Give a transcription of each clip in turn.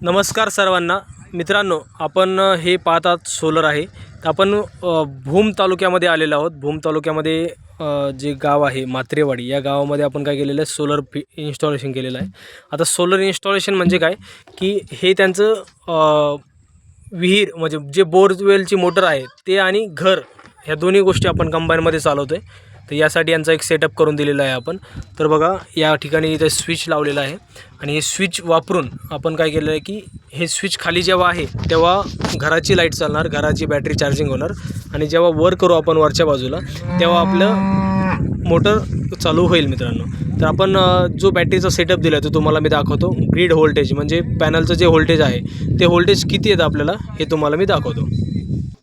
नमस्कार सर्वांना. मित्रांनो आपण हे पाहतात सोलर आहे. तर आपण भूम तालुक्यामध्ये आलेलो आहोत. भूम तालुक्यामध्ये जे गाव आहे मात्रेवाडी या गावामध्ये आपण काय केलेलं आहे? सोलर फि इन्स्टॉलेशन केलेलं आहे. आता सोलर इन्स्टॉलेशन म्हणजे काय? की हे त्यांचं विहीर म्हणजे जे बोरवेलची मोटर आहे ते आणि घर ह्या दोन्ही गोष्टी आपण कंबाईनमध्ये चालवतो आहे तर यासाठी यांचा एक सेटअप करून दिलेला आहे आपण. तर बघा या ठिकाणी इथे स्विच लावलेला आहे. आणि हे स्विच वापरून आपण काय केलेलं आहे की हे स्विच खाली जेव्हा आहे तेव्हा घराची लाइट चालणार घराची बॅटरी चार्जिंग होणार. आणि जेव्हा वर करू आपण वरच्या बाजूला तेव्हा आपलं मोटर चालू होईल मित्रांनो. तर आपण जो बॅटरीचा सेटअप दिला आहे तो तुम्हाला मी दाखवतो. ग्रीड व्होल्टेज म्हणजे पॅनलचं जे व्होल्टेज आहे ते व्होल्टेज किती येतं आपल्याला हे तुम्हाला मी दाखवतो.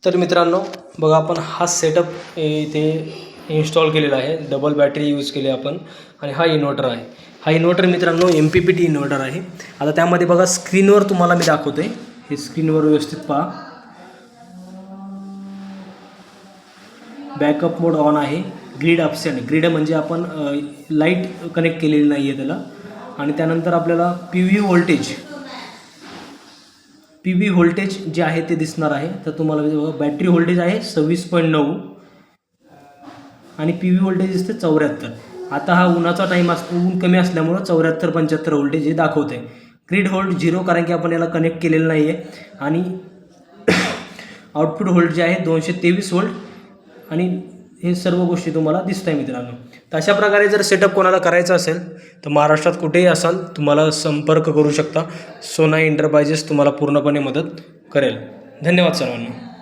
तर मित्रांनो बघा आपण हा सेटअप इथे इन्स्टॉल केलेला आहे. डबल बॅटरी यूज केली आपण. आणि हा इन्व्हर्टर आहे. हा इन्व्हर्टर मित्रांनो M P P T inverter आहे. आता त्यामध्ये बघा स्क्रीनवर तुम्हाला मी दाखवतो आहे हे स्क्रीनवर व्यवस्थित पहा. बॅकअप मोड ऑन आहे. ग्रीड अपसेंट ग्रीड म्हणजे आपण लाइट कनेक्ट केलेली नाही आहे त्याला. आणि त्यानंतर आपल्याला P V voltage P V voltage जे आहे ते दिसणार आहे. तर तुम्हाला बघा बॅटरी व्होल्टेज आहे सव्वीस पॉईंट नऊ. आणि पी व्ही व्होल्टेज दिसते चौऱ्याहत्तर. आता हा उन्हाचा टाईम अस ऊन कमी असल्यामुळं चौऱ्याहत्तर पंच्याहत्तर व्होल्टेज हे दाखवते ग्रीड होल्ड झिरो कारण की आपण याला कनेक्ट केलेलं नाही आहे आणि आउटपुट होल्ड जे आहे दोनशे तेवीस होल्ड आणि हे सर्व गोष्टी तुम्हाला दिसत आहे मित्रांनो. तर अशा प्रकारे जर सेटअप कोणाला करायचं असेल तर महाराष्ट्रात कुठेही असाल तुम्हाला संपर्क करू शकता. सोना एंटरप्राइजेस तुम्हाला पूर्णपणे मदत करेल. धन्यवाद सर्वांना.